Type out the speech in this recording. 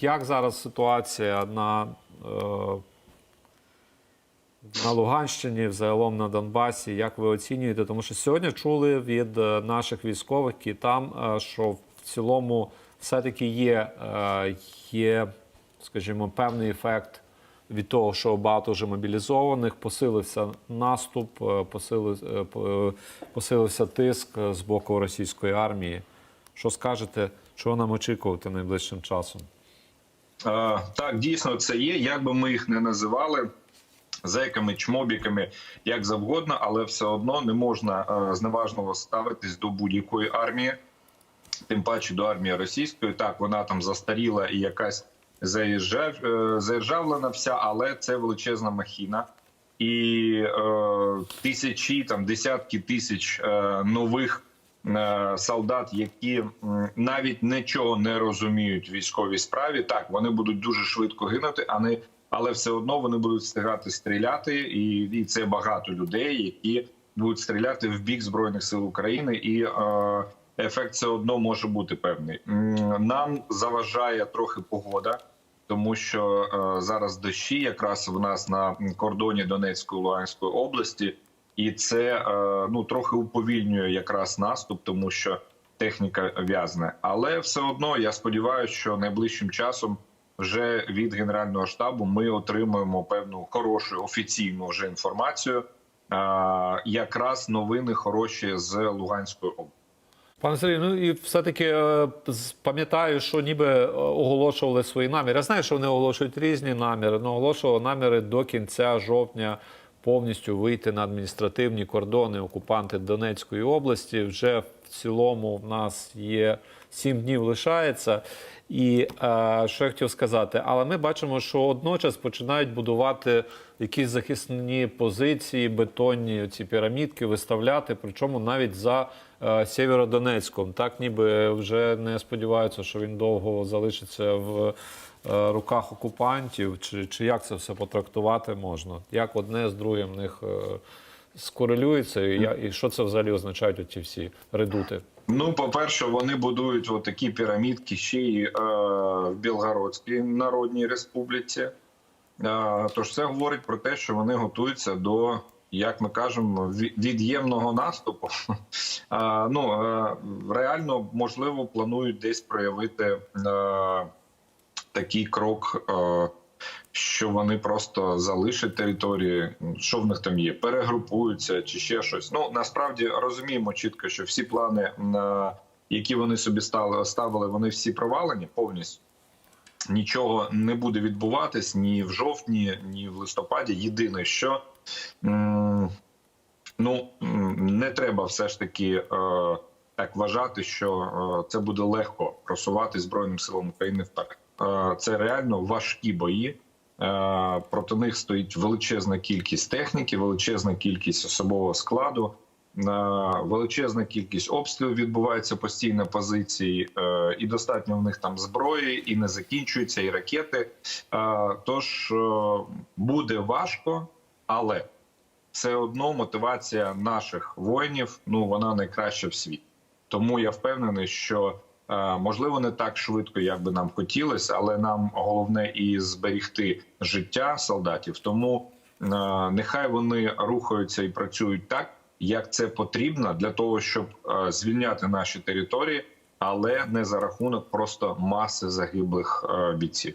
Як зараз ситуація на, е, на Луганщині, взагалом на Донбасі? Як ви оцінюєте? Тому що сьогодні чули від е, наших військових які там, е, що в цілому все-таки є, є, скажімо, певний ефект від того, що багато вже мобілізованих, посилився наступ, посилив, посилився тиск з боку російської армії. Що скажете, чого нам очікувати найближчим часом? Так, дійсно, це є. Як би ми їх не називали зеками, чмобіками, як завгодно, але все одно не можна е, зневажливо ставитись до будь-якої армії, тим паче до армії російської. Так, вона там застаріла і якась заїжджав, е, вся, але це величезна махіна. І е, тисячі, там десятки тисяч е, нових солдат, які навіть нічого не розуміють в військовій справі. Так, вони будуть дуже швидко гинути, а але все одно вони будуть встигати стріляти, і, і це багато людей, які будуть стріляти в бік збройних сил України, і е, ефект все одно може бути певний. Нам заважає трохи погода. Тому що е, зараз дощі якраз в нас на кордоні Донецької Луганської області, і це е, ну трохи уповільнює якраз наступ, тому що техніка в'язне. Але все одно я сподіваюся, що найближчим часом вже від генерального штабу ми отримуємо певну хорошу офіційну вже інформацію. Е, якраз новини хороші з Луганської області. Пане Сергію, ну і все-таки е, пам'ятаю, що ніби оголошували свої наміри. Я знаю, що вони оголошують різні наміри, але оголошували наміри до кінця жовтня повністю вийти на адміністративні кордони окупанти Донецької області. Вже в цілому в нас є сім днів лишається. І е, що я хотів сказати, але ми бачимо, що одночас починають будувати якісь захисні позиції, бетонні ці пірамідки виставляти, причому навіть за е, Сєвєродонецьком. Так ніби вже не сподіваються, що він довго залишиться в руках окупантів, чи, чи як це все потрактувати можна? Як одне з другим в них е, скорелюється, і, і що це взагалі означають оці всі редути? Ну, по-перше, вони будують от такі пірамідки ще й е, в Білгородській Народній Республіці. Е, тож це говорить про те, що вони готуються до, як ми кажемо, від'ємного наступу. Е, ну, е, реально, можливо, планують десь проявити е, такий крок. Е, що вони просто залишать території, що в них там є, перегрупуються чи ще щось. Ну насправді розуміємо чітко, що всі плани, які вони собі ставили, вони всі провалені повністю. Нічого не буде відбуватись ні в жовтні, ні в листопаді. Єдине, що ну не треба все ж таки е, так вважати, що е, це буде легко просувати збройним силам України вперед. Е, це реально важкі бої. Е, Проти них стоїть величезна кількість техніки, величезна кількість особового складу, е, величезна кількість обстрілів відбувається постійно позиції, і достатньо в них там зброї, і не закінчуються, і ракети. Тож буде важко, але все одно мотивація наших воїнів ну вона найкраща в світі. Тому я впевнений, що можливо не так швидко, як би нам хотілося, але нам головне і зберігти життя солдатів. Тому е, нехай вони рухаються і працюють так, як це потрібно для того, щоб е, звільняти наші території, але не за рахунок просто маси загиблих е, бійців.